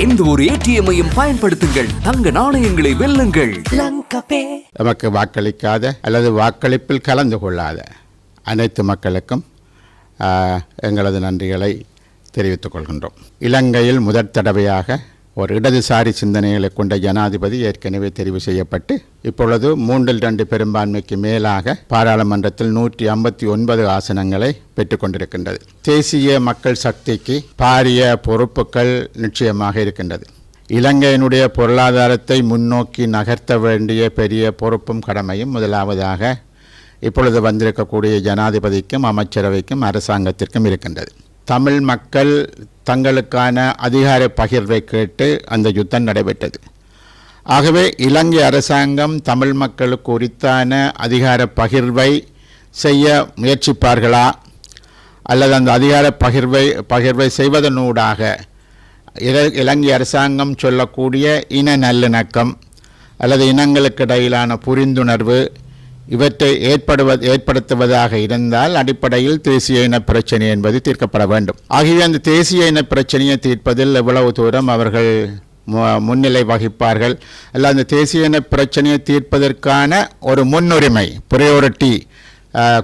எந்த ஒரு ஏடிஎம்மையும் பயன்படுத்துங்கள். தங்க நாணயங்களை வெல்லுங்கள். நமக்கு வாக்களிக்காத அல்லது வாக்களிப்பில் கலந்து கொள்ளாத அனைத்து மக்களுக்கும் எங்களது நன்றிகளை தெரிவித்துக் கொள்கின்றோம். இலங்கையில் முதற் தடவையாக ஒரு இடதுசாரி சிந்தனைகளை கொண்ட ஜனாதிபதி ஏற்கனவே தெரிவு செய்யப்பட்டு இப்பொழுது மூன்றில் ரெண்டு பெரும்பான்மைக்கு மேலாக பாராளுமன்றத்தில் நூற்றி ஐம்பத்தி ஒன்பது ஆசனங்களை பெற்றுக்கொண்டிருக்கின்றது தேசிய மக்கள் சக்திக்கு பாரிய பொறுப்புகள் நிச்சயமாக இருக்கின்றது. இலங்கையினுடைய பொருளாதாரத்தை முன்னோக்கி நகர்த்த வேண்டிய பெரிய பொறுப்பும் கடமையும் முதலாவதாக இப்பொழுது வந்திருக்கக்கூடிய ஜனாதிபதிக்கும் அமைச்சரவைக்கும் அரசாங்கத்திற்கும் இருக்கின்றது. தமிழ் மக்கள் தங்களுக்கான அதிகார பகிர்வை கேட்டு அந்த யுத்தம் நடைபெற்றது. ஆகவே இலங்கை அரசாங்கம் தமிழ் மக்களுக்கு உரித்தான அதிகார பகிர்வை செய்ய முயற்சிப்பார்களா? அல்லது அந்த அதிகார பகிர்வை பகிர்வை செய்வதனூடாக இலங்கை அரசாங்கம் சொல்லக்கூடிய இன நல்லிணக்கம் அல்லது இனங்களுக்கு இடையிலான புரிந்துணர்வு இவற்றை ஏற்படுவது ஏற்படுத்துவதாக இருந்தால் அடிப்படையில் தேசிய இன பிரச்சனை என்பது தீர்க்கப்பட வேண்டும். ஆகிய அந்த தேசிய இன பிரச்சனையை தீர்ப்பதில் எவ்வளவு தூரம் அவர்கள் மு- முன்னிலை வகிப்பார்கள். அல்ல அந்த தேசிய இன பிரச்சனையை தீர்ப்பதற்கான ஒரு முன்னுரிமை ப்ரையோரிட்டி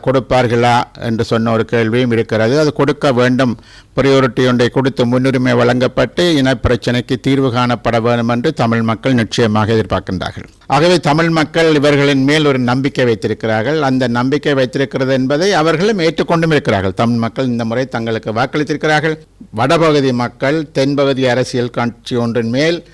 கொடுப்பார்களா என்று சொன்ன ஒரு கேள்வியும் இருக்கிறது. அது கொடுக்க வேண்டும். ப்ரையோரிட்டி ஒன்றை கொடுத்து முன்னுரிமை வழங்கப்பட்டு இனப்பிரச்சனைக்கு தீர்வு காணப்பட வேண்டும் என்று தமிழ் மக்கள் நிச்சயமாக எதிர்பார்க்கின்றார்கள். ஆகவே தமிழ் மக்கள் இவர்களின் மேல் ஒரு நம்பிக்கை வைத்திருக்கிறார்கள். அந்த நம்பிக்கை வைத்திருக்கிறது என்பதை அவர்களும் ஏற்றுக்கொண்டும் இருக்கிறார்கள். தமிழ் மக்கள் இந்த முறை தங்களுக்கு வாக்களித்திருக்கிறார்கள். வடபகுதி மக்கள் தென்பகுதி அரசியல் கட்சி ஒன்றின் மேல்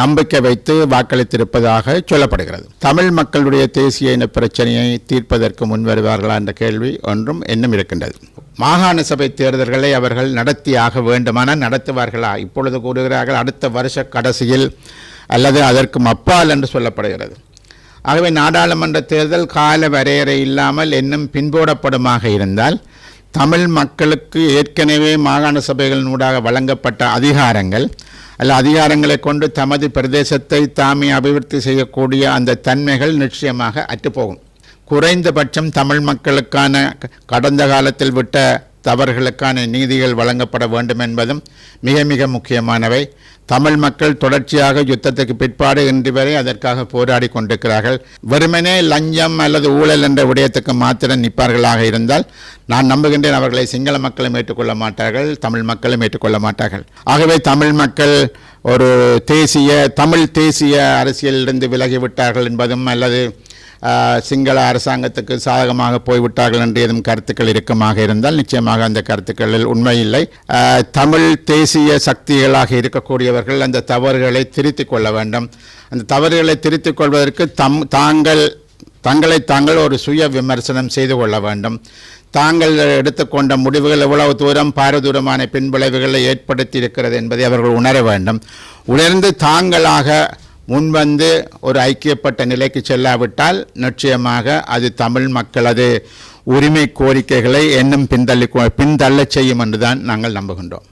நம்பிக்கை வைத்து வாக்களித்திருப்பதாக சொல்லப்படுகிறது. தமிழ் மக்களுடைய தேசிய இன பிரச்சனையை தீர்ப்பதற்கு முன்வருவார்களா என்ற கேள்வி ஒன்றும் இன்னும் இருக்கின்றது. மாகாண சபை தேர்தல்களை அவர்கள் நடத்தியாக வேண்டுமானால் நடத்துவார்களா? இப்பொழுது கூறுகிறார்கள் அடுத்த வருஷ கடைசியில் அல்லது அதற்கும் அப்பால் என்று சொல்லப்படுகிறது. ஆகவே நாடாளுமன்ற தேர்தல் கால வரையறை இல்லாமல் இன்னும் பின்போடப்படுமாக இருந்தால் தமிழ் மக்களுக்கு ஏற்கனவே மாகாண சபைகளினூடாக வழங்கப்பட்ட அதிகாரங்கள் அல்ல அதிகாரங்களை கொண்டு தமது பிரதேசத்தை தாமே அபிவிருத்தி செய்யக்கூடிய அந்த தன்மைகள் நிச்சயமாக அற்றுப்போகும். குறைந்தபட்சம் தமிழ் மக்களுக்கான கடந்த காலத்தில் விட்ட தவறுகளுக்கான நீதிகள் வழங்கப்பட வேண்டும் என்பதும் மிக மிக முக்கியமானவை. தமிழ் மக்கள் தொடர்ச்சியாக யுத்தத்துக்கு பிற்பாடு இன்று வரை அதற்காக போராடி கொண்டிருக்கிறார்கள். வெறுமனே லஞ்சம் அல்லது ஊழல் என்ற விடயத்துக்கு மாத்திரம் நிற்பார்களாக இருந்தால் நான் நம்புகின்றேன் அவர்களை சிங்கள மக்களும் ஏற்றுக்கொள்ள மாட்டார்கள் தமிழ் மக்களும் ஏற்றுக்கொள்ள மாட்டார்கள். ஆகவே தமிழ் மக்கள் ஒரு தேசிய தமிழ் தேசிய அரசியலிலிருந்து விலகிவிட்டார்கள் என்பதும் அல்லது சிங்கள அரசாங்கத்துக்கு சாதகமாக போய்விட்டார்கள் என்று ஏதும் கருத்துக்கள் இருக்கமாக இருந்தால் நிச்சயமாக அந்த கருத்துக்களில் உண்மையில்லை தமிழ் தேசிய சக்திகளாக இருக்கக்கூடியவர்கள் அந்த தவறுகளை திருத்திக் கொள்ள வேண்டும். அந்த தவறுகளை திருத்திக் கொள்வதற்கு தம் தாங்கள் தங்களை தாங்கள் ஒரு சுய விமர்சனம் செய்து கொள்ள வேண்டும். தாங்கள் எடுத்துக்கொண்ட முடிவுகள் எவ்வளவு தூரம் பாரதூரமான பின்விளைவுகளை ஏற்படுத்தி இருக்கிறது என்பதை அவர்கள் உணர வேண்டும். உணர்ந்து தாங்களாக முன்வந்து ஒரு ஐக்கியப்பட்ட நிலைக்கு செல்லாவிட்டால் நிச்சயமாக அது தமிழ் மக்களது உரிமை கோரிக்கைகளை இன்னும் பின்தள்ளி பின்தள்ளச் செய்யும் என்றுதான் நாங்கள் நம்புகின்றோம்.